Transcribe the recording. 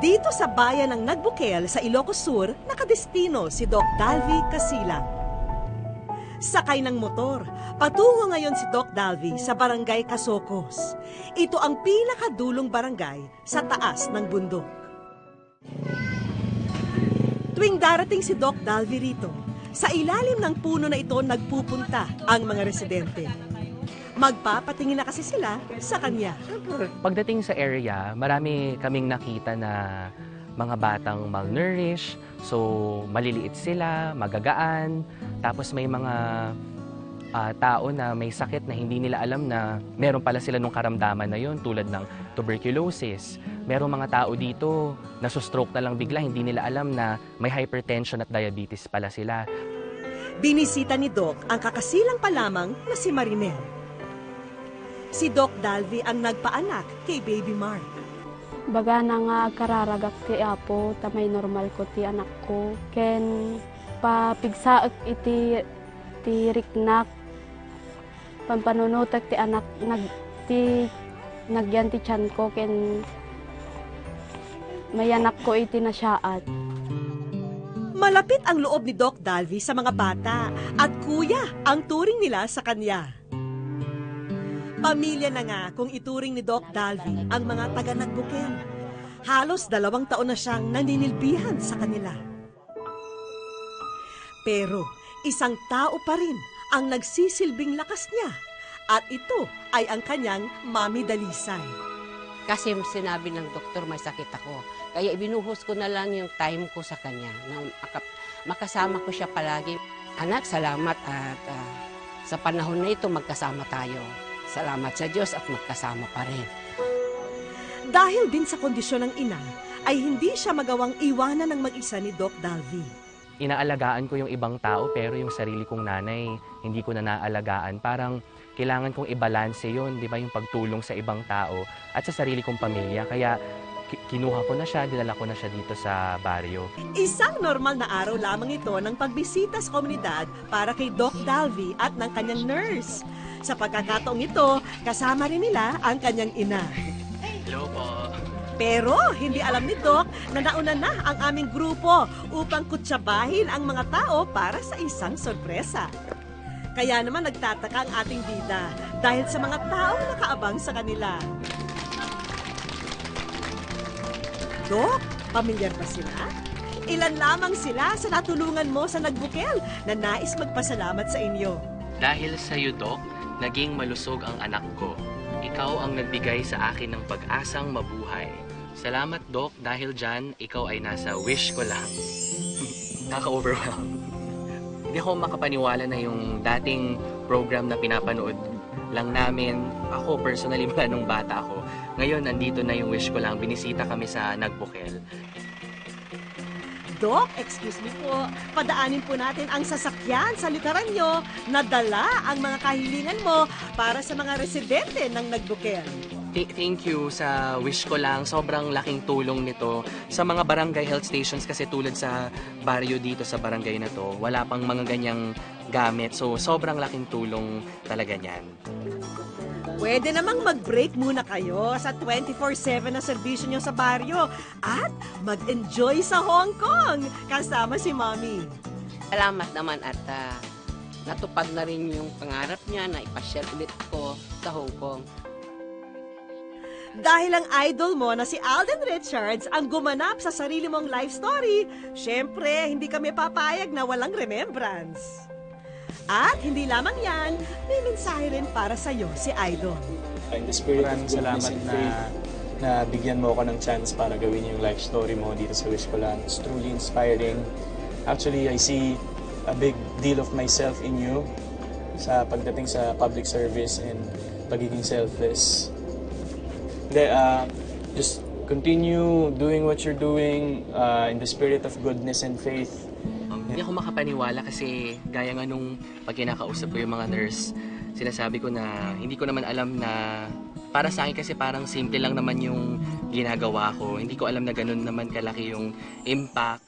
Dito sa bayan ng Nagbukel sa Ilocos Sur, nakadestino si Doc Dalvi Casilang. Sakay ng motor, patungo ngayon si Doc Dalvi sa barangay Casocos. Ito ang pinakadulong barangay sa taas ng bundok. Tuwing darating si Doc Dalvi rito, sa ilalim ng puno na ito nagpupunta ang mga residente. Magpapatingin na kasi sila sa kanya. Pagdating sa area, marami kaming nakita na mga batang malnourished, so maliliit sila, magagaan, tapos may mga ah, tao na may sakit na hindi nila alam na meron pala sila nung karamdaman na yon tulad ng tuberculosis. Merong mga tao dito na stroke na lang bigla, hindi nila alam na may hypertension at diabetes pala sila. Binisita ni Doc ang kakasilang pa lamang na si Marinel. Si Doc Dalvi ang nagpaanak kay Baby Mark. Baga na nga kararagak ti apo, ta may normal ko ti anak ko. Ken papigsaak iti ti riknak. Pampanunutak ti anak nag ti nagyan ti tiyan ko ken may anak ko iti nasyaat. Malapit ang loob ni Doc Dalvi sa mga bata at kuya ang turing nila sa kanya. Pamilya na nga kung ituring ni Doc Dalvi ang mga taga Nagbuken. Halos dalawang taon na siyang naninilbihan sa kanila. Pero isang tao pa rin ang nagsisilbing lakas niya at ito ay ang kanyang Mami Dalisay. Kasi sinabi ng doktor may sakit ako. Kaya ibinuhos ko na lang yung time ko sa kanya. Na makasama ko siya palagi. Anak, salamat at ah, sa panahon na ito magkasama tayo. Salamat sa Diyos at magkasama pa rin. Dahil din sa kondisyon ng ina, ay hindi siya magawang iwanan ng mag-isa ni Doc Dalvi. inaalagaan ko yung ibang tao pero yung sarili kong nanay hindi ko na naalagaan. Parang kailangan kong ibalanse yun, di ba, yung pagtulong sa ibang tao at sa sarili kong pamilya. Kaya ki- kinuha ko na siya, dinala ko na siya dito sa baryo. Isang normal na araw lamang ito ng pagbisita sa komunidad para kay Doc Dalvi at ng kanyang nurse. Sa pagkakataong ito, kasama rin nila ang kanyang ina. Hello po. Pero hindi alam ni Doc na nauna na ang aming grupo upang kutsabahin ang mga tao para sa isang sorpresa. Kaya naman nagtataka ang ating bida dahil sa mga taong nakaabang sa kanila. Doc, pamilyar ba sila? Ilan lamang sila sa natulungan mo sa nagbukel na nais magpasalamat sa inyo. Dahil sa iyo, Doc, naging malusog ang anak ko. Ikaw ang nagbigay sa akin ng pag-asang mabuhay. Salamat, Doc, dahil dyan, ikaw ay nasa wish ko lang. Nakaka-overwhelm. Hindi ako makapaniwala na yung dating program na pinapanood lang namin, ako personally mula nung bata ako. Ngayon, nandito na yung wish ko lang. Binisita kami sa Nagbukel. Doc, excuse me po, padaanin po natin ang sasakyan sa likuran nyo na dala ang mga kahilingan mo para sa mga residente ng Nagbukel. Th- thank you sa wish ko lang. Sobrang laking tulong nito sa mga barangay health stations kasi tulad sa baryo dito sa barangay na to, wala pang mga ganyang gamit. So, sobrang laking tulong talaga niyan. Pwede namang mag-break muna kayo sa 24-7 na serbisyo nyo sa baryo at mag-enjoy sa Hong Kong kasama si Mommy. Salamat naman at ah, natupad na rin yung pangarap niya na ipasyal ulit ko sa Hong Kong. Dahil ang idol mo na si Alden Richards ang gumanap sa sarili mong life story, syempre hindi kami papayag na walang remembrance. At hindi lamang yan, may mensahe rin para sa'yo si Idol. In the spirit of Maraming goodness salamat and na faith, na bigyan mo ako ng chance para gawin yung life story mo dito sa Wish Ko Lang. It's truly inspiring. Actually, I see a big deal of myself in you sa pagdating sa public service and pagiging selfless. Hindi, uh, just continue doing what you're doing uh, in the spirit of goodness and faith. Hindi ako makapaniwala kasi gaya nga nung pag kinakausap ko yung mga nurse, sinasabi ko na hindi ko naman alam na para sa akin kasi parang simple lang naman yung ginagawa ko. Hindi ko alam na ganun naman kalaki yung impact